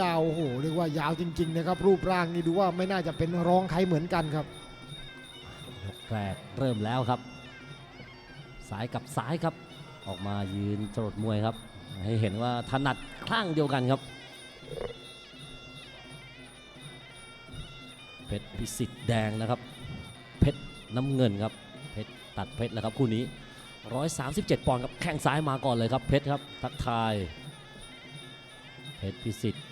ยาวโอ้โหเรียกว่ายาวจริงๆนะครับรูปร่างนี่ดูว่าไม่น่าจะเป็นรองใครเหมือนกันครับยกแรกเริ่มแล้วครับซ้ายกับซ้ายครับ ออกมายืนจรดมวยครับ ให้เห็นว่าถนัดข้างเดียวกันครับเพชรพิสิทธิ์แดงนะครับ เพชรน้ำเงินครับ เพชรตัดเพชรแล้วครับคู่นี้ 137 ปอนด์ครับแข้งซ้ายมาก่อนเลยครับเพชรครับทักทายเพชรพิสิทธิ์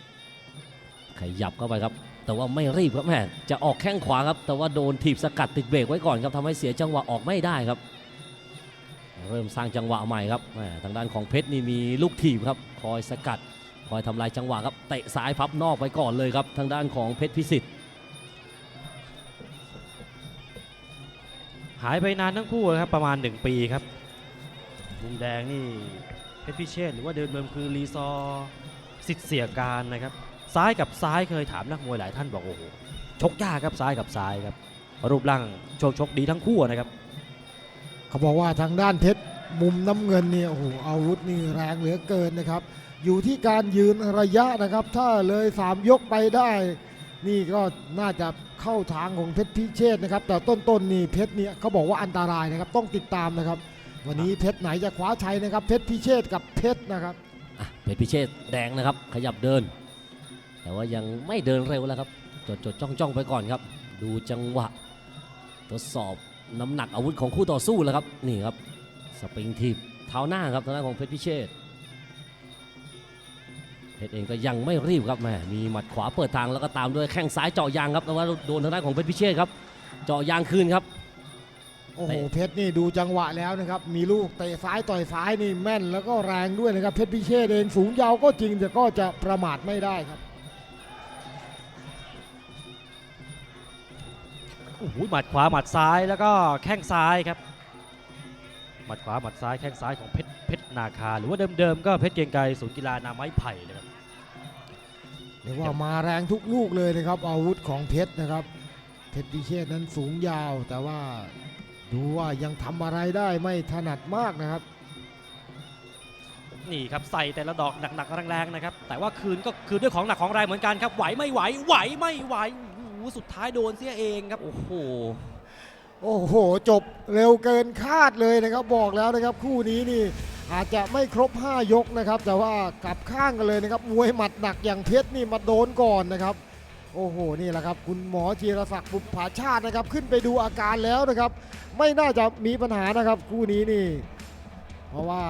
ขยับเข้าไปครับ แต่ว่าไม่รีบครับแม่จะออกแข้งขวาครับ แต่ว่าโดนถีบสกัดติดเบรกไว้ก่อนครับทำให้เสียจังหวะออกไม่ได้ครับ เริ่มสร้างจังหวะใหม่ครับแม่ทางด้านของเพชรนี่มีลูกถีบครับ คอยสกัด คอยทำลายจังหวะครับเตะซ้ายพับนอกไปก่อนเลยครับ ทางด้านของเพชรพิสิทธิ์หายไปนานทั้งคู่ครับประมาณ 1 ปีครับมุมแดงนี่เพชรพิเชษหรือว่าเดินเดิมคือรีซอสิทธิ์เสียการนะครับ ซ้ายกับซ้ายเคยถามนักมวยหลายท่านบอกโอ้โหชกยากครับซ้ายกับซ้ายครับรูปร่างโชคชกดีทั้งคู่นะครับ เขาบอกว่าทางด้านเพชรมุมน้ำเงินเนี่ยโอ้โหอาวุธนี่แรงเหลือเกินนะครับ อยู่ที่การยืนระยะนะครับ ถ้าเลยสามยกไปได้ นี่ก็น่าจะเข้าทางของเพชรพิเชษนะครับ แต่ต้นๆนี่เพชรเนี่ยเขาบอกว่าอันตรายนะครับ ต้องติดตามนะครับ วันนี้เพชรไหนจะคว้าชัยนะครับ เพชรพิเชษกับเพชรนะครับอะเพชรพิเชษแดงนะครับ ขยับเดิน แต่ว่ายังไม่เดินเร็วแล้วครับจดจดจ้องจ้องไปก่อนครับ ดูจังหวะทดสอบน้ำหนักอาวุธของคู่ต่อสู้แล้วครับนี่ครับสปริงทีบเท้าหน้าครับทางด้านของเพชรพิเชษเพชรเองก็ยังไม่รีบครับแหมมีหมัดขวาเปิดทางแล้วก็ตามด้วยแข้งซ้ายเจาะยางครับแต่ว่าโดนทางด้านของเพชรพิเชษครับเจาะยางคืนครับโอ้โหเตะเพชรนี่ดูจังหวะแล้วนะครับมีลูกเตะซ้ายต่อยซ้ายนี่แม่นแล้วก็แรงด้วยนะครับเพชรพิเชษเองสูงยาวก็จริงแต่ก็จะประมาทไม่ได้ครับ โอ้โหหมัดขวาหมัดซ้ายแล้วก็แข้งซ้ายครับหมัดขวาหมัดซ้ายแข้งซ้ายของเพชรเพชรนาคา หรือว่าเดิมๆก็เพชรเกรียงไกรศูนย์กีฬานาไม้ไผ่เลยครับเรียกว่ามาแรงทุกลูกเลยนะครับ อาวุธของเพชรนะครับเพชรพิเชษนั้นสูงยาว แต่ว่าดูว่ายังทำอะไรได้ไม่ถนัดมากนะครับนี่ครับใส่แต่ละดอกหนักๆแรงๆนะครับแต่ว่าคืนก็คืนด้วยของหนักของแรงเหมือนกันครับไหวไม่ไหวไหวไม่ไหวโอ้โหสุดท้ายโดนเสียเองครับ โอ้โห โอ้โห จบเร็วเกินคาดเลยนะครับบอกแล้วนะครับคู่นี้นี่อาจจะไม่ครบ 5 ยกนะครับ แต่ว่ากลับข้างกันเลยนะครับมวยหมัดหนักอย่างเพชรนี่มาโดนก่อนนะครับ โอ้โหนี่แหละครับ คุณหมอจีรศักดิ์บุพภาชาตินะครับ ขึ้นไปดูอาการแล้วนะครับ ไม่น่าจะมีปัญหานะครับ คู่นี้นี่ เพราะว่า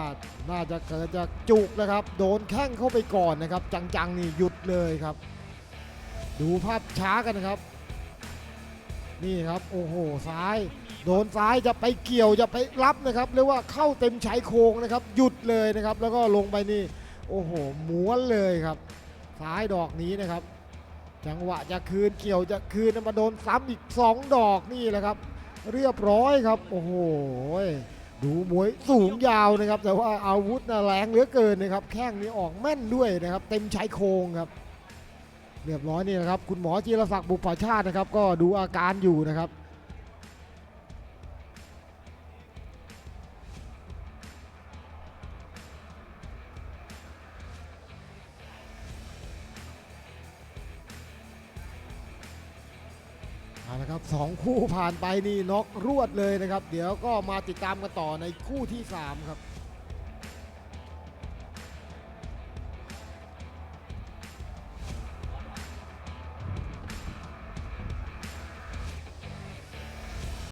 น่าจะเกิดจากจุกนะครับ โดนแข้งเข้าไปก่อนนะครับ จังๆนี่หยุดเลยครับ ดูภาพช้ากันครับ นี่ครับโอ้โหซ้าย โดนซ้ายจะไปเกี่ยวจะไปรับนะครับเรียกว่าเข้าเต็มชายโครงนะครับ หยุดเลยนะครับ แล้วก็ลงไปนี่โอ้โหม้วนเลยครับซ้ายดอกนี้นะครับ จังหวะจะคืนเกี่ยวจะคืนมาโดนซ้ำอีก 2 ดอกนี่แหละครับ เรียบร้อยครับโอ้โหดูมวยสูงยาวนะครับ แต่ว่าอาวุธนะแรงเหลือเกินนะครับ แข้งนี้ออกแม่นด้วยนะครับ เต็มชายโครงครับ เรียบร้อยนี่นะครับ คุณหมอจีรศักดิ์บุพชาตินะครับ ก็ดูอาการอยู่นะครับเอาละครับสองคู่ผ่านไปนี่น็อกรวดเลยนะครับ เดี๋ยวก็มาติดตามกันต่อในคู่ที่ 3 ครับ